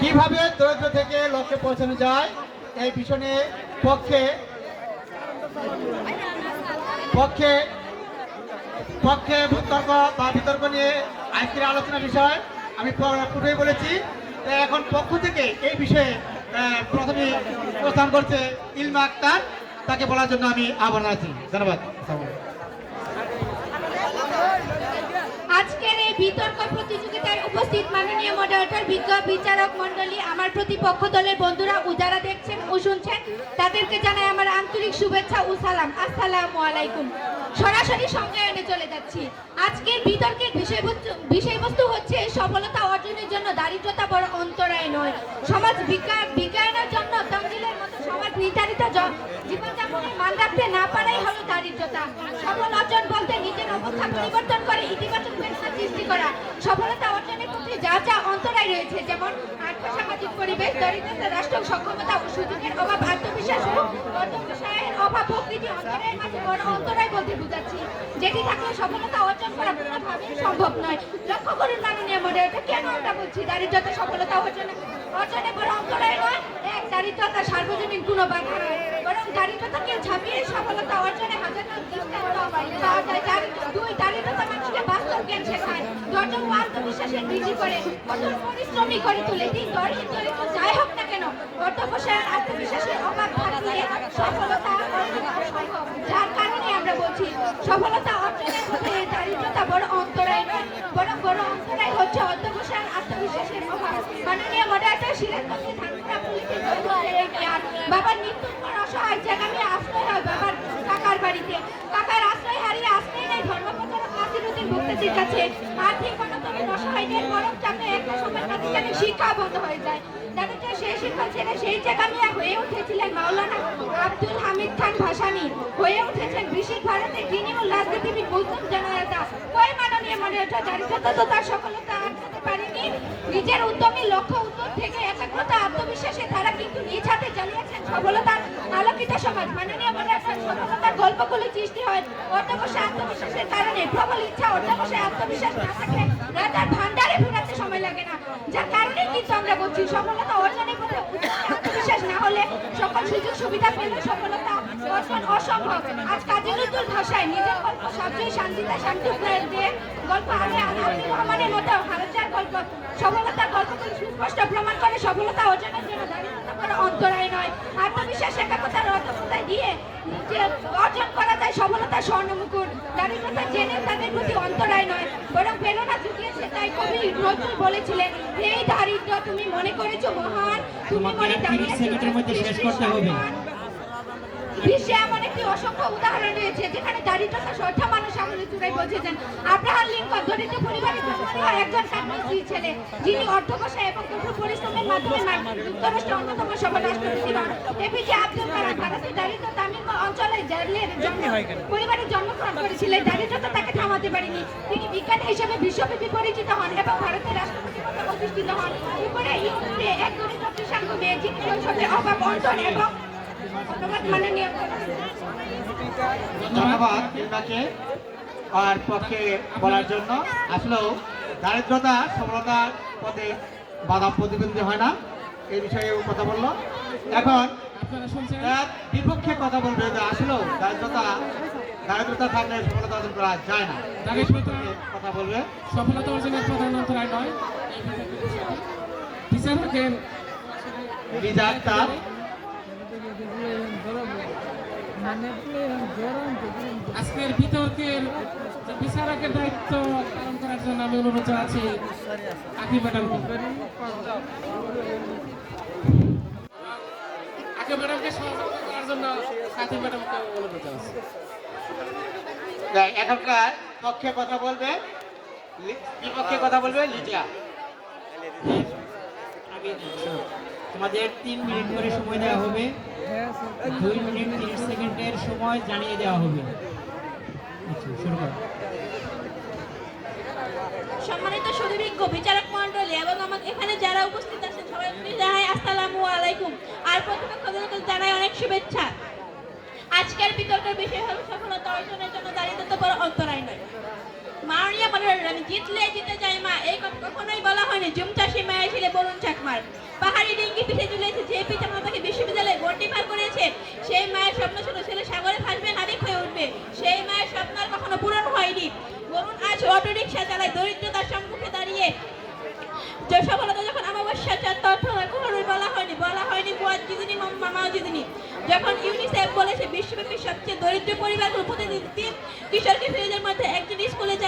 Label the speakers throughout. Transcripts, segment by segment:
Speaker 1: কীভাবে দরিদ্র থেকে লক্ষ্যে পৌঁছানো যায়, এই পিছনে পক্ষে পক্ষে পক্ষে তর্ক বা বিতর্ক নিয়ে আজকের আলোচনা বিষয়। আমি পূর্বেই বলেছি এখন পক্ষ থেকে এই বিষয়ে প্রথমে প্রস্থান করছে ইলমা আক্তার। তাকে বলার জন্য আমি আহ্বান আছি ধন্যবাদ
Speaker 2: আজকের এই বিতর্ক প্রতিযোগিতায় উপস্থিত মাননীয় মডারেটর বিজ্ঞ বিচারক মণ্ডলী, আমার প্রতিপক্ষ দলের বন্ধুরা যারা দেখছেন ও শুনছেন, তাদেরকে জানাই আমার আন্তরিক শুভেচ্ছা ও সালাম। আসসালামু আলাইকুম। সরাসরি সংজ্ঞায়নে চলে যাচ্ছি। আজকের বিতর্কের বিষয়বস্তু বিষয়বস্তু হচ্ছে সফলতা অর্জনের জন্য দারিদ্রতা বড় অন্তরায় নয়। সমাজ বিজ্ঞান বিজ্ঞানের জন্য তঞ্জিলের মতো সমাজ নির্ধারিত জীবনযাপনের মান রাখতে না পারাই হলো দারিদ্রতা। সফল অর্জন বলতে নিজের অবস্থা পরিবর্তন করে ইতিবাচক সৃষ্টি করা। সফলতা অর্জনের যা যা অন্তরায় রয়েছে, যেমন আর্থসামাজিক পরিবেশ, দরিদ্রতা রাষ্ট্র সক্ষমতা ও সুযোগের অভাব, আত্মবিশ্বাস ও অর্থবিষয়ের অভাব প্রকৃতি অন্তরের মাঝে বড় অন্তরায় বলতে বুঝাচ্ছি। যেটি থাকলে সফলতা অর্জন করা কোনোভাবেই সম্ভব নয়। লক্ষ্য করুন মাননীয় মডেলটা কেন আমরা বলছি দারিদ্রতা সফলতা অর্জনে? অর্জনে বড় অন্তরায় নয়, এক দারিদ্রতা সার্বজনীন কোনো বাধা নয়। বরং দারিদ্রতাকে ঝাঁপিয়ে সফলতা অর্জনে হাজারো দৃষ্টান্ত দুই দারিদ্রতা মানুষকে বাস্তব জ্ঞান শেখায়। ধৈর্য আত্মবিশ্বাসে বৃদ্ধি করে পরিশ্রমী করে তোলে। যাই হোক না কেন অর্থবসায় আত্মবিশ্বাসের অভাব থাকলে সফলতা অর্জন যার কারণে আমরা বলছি, সফলতা অর্জনের পথে দারিদ্রতা বড় অন্তরায় নয় বরং বড় অন্তরায় হচ্ছে অর্থবসায় আত্মবিশ্বাসের অভাব মাননীয় মডারেটর সিরাজগঞ্জে ধানপুরা পুলিশের দৌলতে এই জ্ঞান বাবার মৃত্যুর পর অসহায় জায়গায় আশ্রয় হয় বাবার কাকার বাড়িতে কাকার আশ্রয় হারিয়ে আশ্রয় নেয় ধর্মপ্রচারক নাসিরুদ্দিন কাছে আর্থিক অনতনের অসহায়দের বরফ চাপে একটা সময় প্রাতিষ্ঠানিক শিক্ষা বন্ধ হয়ে যায় সফলতা নিজের উদ্যমী লক্ষ্য উত্তর থেকে একাগ্রতা আত্মবিশ্বাসে তারা কিন্তু নিজ হাতে চালিয়েছেন সফলতার আলোকিত সমাজ। মাননীয় মনে ওঠা সফলতার গল্পগুলো সৃষ্টি হয়। অর্ধবসে আত্মবিশ্বাসের কারণে প্রবল ইচ্ছা অর্ধবসে আত্মবিশ্বাস না থাকলে রাজার ভান্ডারে ফেরাতে সময় লাগে না। যার কারণে কিন্তু আমরা বলছি, সফলতা অর্জনের পথে আত্মবিশ্বাস না হলে সকল সুযোগ সুবিধা পেলে সফলতা অর্জন অসম্ভব। আজ কাজী নজরুল ভাষায় নিজের গল্প সবচেয়ে শান্তিতে শান্তি দিয়ে গল্প আগে আব্দুল রহমানের মতো হারাচার গল্প, সফলতার গল্পগুলো সুস্পষ্ট প্রমাণ করে সফলতা অর্জনের জন্য দারিদ্রতা করা অন্তরায় নয় আত্মবিশ্বাস একাগ্রতার অর্থকতায় দিয়ে যে অর্জন করা সফলতার তাদের কথা জেনে তাদের প্রতি অন্তরায় নয় বরং প্রেরণা জুগিয়েছে তাই কবি নজরুল বলেছিলেন এই দারিদ্র তুমি মনে করেছ মহান তুমি মনে দাঁড়িয়েছো
Speaker 3: শেষ করতে হবে।
Speaker 2: বিশ্বে এমন একটি অসংখ্য উদাহরণ রয়েছে যেখানে দারিদ্রতা শ্রদ্ধা মানুষ আমাদের চূড়ায় পৌঁছেছেন আব্রাহাম লিঙ্কন দরিদ্র পরিবারে জন্ম নেওয়া একজন ছেলে যিনি অর্থকষা এবং কঠোর পরিশ্রমের মাধ্যমে মার্কিন যুক্তরাষ্ট্রের অন্যতম সফল রাষ্ট্রপতি হন এপিজে আব্দুল কালাম ভারতের দারিদ্র তামিল অঞ্চলে পরিবারে জন্মগ্রহণ করেছিলেন। দারিদ্রতা তাকে থামাতে পারেনি। তিনি বিজ্ঞানী হিসেবে বিশ্বব্যাপী পরিচিত হন এবং ভারতের রাষ্ট্রপতি প্রতিষ্ঠিত হন। উপরে এক দরিদ্র কৃষাঙ্গ মেয়ে যিনি অভাব অন্তর এবং ধন্যবাদ
Speaker 1: আর পক্ষে বলার জন্য। আসলেও দারিদ্রতা সফলতার পথে বাধা প্রতিবন্ধী হয় না। এই বিষয়ে কথা বলল। এখন বিপক্ষে কথা বলবে যে আসলেও দারিদ্রতা দারিদ্রতা থাকলে সফলতা অর্জন করা যায় না। কথা বলবে।
Speaker 3: সফলতা অর্জনের প্রধান অন্তরায় নয়। বিচারকের
Speaker 1: আক্তার
Speaker 3: আজকের বিতর্কের বিচারকের দায়িত্ব পালন করার জন্য আমি অনুরোধ জানাচ্ছি। আকি ম্যাডামকে আকি ম্যাডামকে সহযোগিতা করার জন্য সাথী ম্যাডামকে অনুরোধ জানাচ্ছি।
Speaker 1: এখনকার পক্ষে কথা বলবে বিপক্ষে কথা বলবে লিজা
Speaker 4: তোমাদের তিন মিনিট করে সময় দেওয়া হবে। দুই মিনিট তিরিশ সেকেন্ডের সময় জানিয়ে দেওয়া হবে। আচ্ছা
Speaker 2: সম্মানিত সুদীবিজ্ঞ বিচারক মন্ডলী এবং আমার এখানে যারা উপস্থিত আছেন, সবাইকে জানাই আসসালামু আলাইকুম। আর প্রতিপক্ষদেরকে জানাই অনেক শুভেচ্ছা। আজকের বিতর্কের বিষয় হলো সফলতা অর্জনের জন্য দারিদ্রতা বড় অন্তরায় নয়। মারিয়া মনে আমি জিতলে জিতে যাই, মা। এই কথা কখনোই বলা হয়নি। জুম চাষি মায়া ছিলে বরুণ চাকা
Speaker 5: আমার পাহাড়ি ডিঙ্গি পিঠে চলেছে যে পিতা মাতাকে বিশ্ববিদ্যালয়ে গন্ডি পার করেছে সেই মায়ের স্বপ্ন ছিল ছেলে সাগরে ভাসবে নাবিক হয়ে উঠবে। সেই মায়ের স্বপ্ন আর কখনো পূরণ হয়নি। বরুণ আজ অটো রিক্সা চালায়, দরিদ্রতার সম্মুখে দাঁড়িয়ে। যে সফলতা যখন অমাবস্যা তথ্য কখনোই বলা হয়নি। বলা হয়নি, বুয়া জিদিনি মামাও জিদিনি। যখন ইউনিসেফ বলেছে, বিশ্বব্যাপী সবচেয়ে দরিদ্র পরিবারগুলো প্রতিদিন কিশোর কিশোরীদের মধ্যে একজন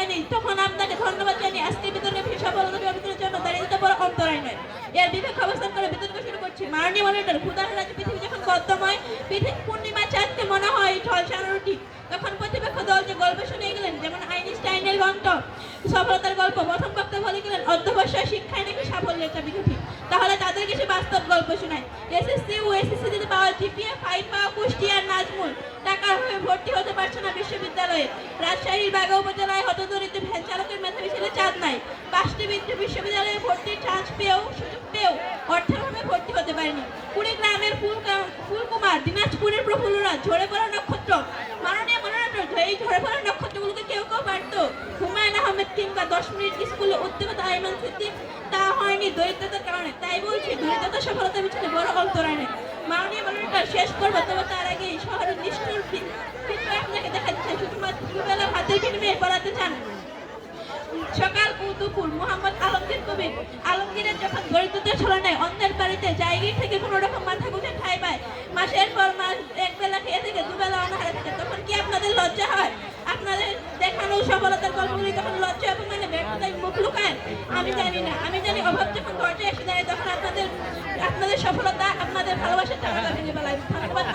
Speaker 5: যায়নি তখন আপনাকে ধন্যবাদ জানিয়ে আজকে বিতরণে সফলতা বিতরণের জন্য দাঁড়িয়ে বড় অন্তরায় নয়। এর বিবেক অবস্থান করে বিতর্ক শুরু করছি। মাননীয় মনিটর ক্ষুদার রাজ্য পৃথিবী যখন গদ্যময় পৃথিবী পূর্ণিমা চাঁদকে মনে হয় ঝলসানো রুটি তখন প্রতিপক্ষ দল যে গল্প শুনে গেলেন, যেমন আইনস্টাইনের গন্ত সফলতার গল্প, প্রথম বক্তা বলে গেলেন, অধ্যবসায় শিক্ষায় নাকি সাফল্যের চাবিকাঠি তাহলে তাদের কিছু বাস্তব গল্প শোনায়। এসএসসি ও এসএসসি যদি পাওয়া জিপিএ ফাইভ পাওয়া কুষ্টিয়ার নাজমুল। টাকার হয়ে ভর্তি হতে পারছে না বিশ্ববিদ্যালয়ে। রাজশাহীর বাগা উপজেলায় হতদরিদ্র ভ্যান চালকের মেধাবী ছেলে চাঁদ নাই। পাঁচটি বিদ্যুৎ বিশ্ববিদ্যালয়ে ভর্তির চান্স পেয়েও, সুযোগ পেয়েও অর্থের অভাবে ভর্তি হতে পারেনি। কুড়িগ্রামের ফুল ফুলকুমার, দিনাজপুরের প্রফুল্লরা ঝরে পড়া নক্ষত্র। মাননীয় মনোনয়ন এই ঝরে পড়া নক্ষত্রগুলোকে কেউ কেউ পারত। হুমায়ুন আহমেদ কিংবা দশ মিনিট স্কুলে উদ্যোগতা আইমান সিদ্দিক দরিদ্রতার কারণে, তাই বলছি, দরিদ্রতা সফলতার পিছনে বড় অন্তরায় নেই মাননীয় মনোনয়নটা শেষ করব, তবে তার আগে শহরের নিষ্ঠুর চিত্র আপনাকে দেখাচ্ছে। শুধুমাত্র দুবেলা হাতের বিনিময়ে পড়াতে চান। সকাল ও দুপুর, মোহাম্মদ আলমগীর কবির। আলমগীরের যখন দরিদ্রতার ছলনায় অন্যের বাড়িতে জায়গি থেকে কোনো রকম মাথা গুঁজে ঠাই পায়। মাসের পর মাস এক বেলা খেয়ে থেকে, দুবেলা অনাহারে থাকে। তখন কি আপনাদের লজ্জা হয়? আপনাদের সফলতার গল্পগুলি তখন লজ্জা অপমানে ব্যর্থতায় মুখ লুকায়। আমি জানি না। আমি জানি অভাব যখন দরজায় এসে দেয় তখন আপনাদের আপনাদের সফলতা, আপনাদের ভালোবাসার টাকা ভেঙে বেলায় ধন্যবাদ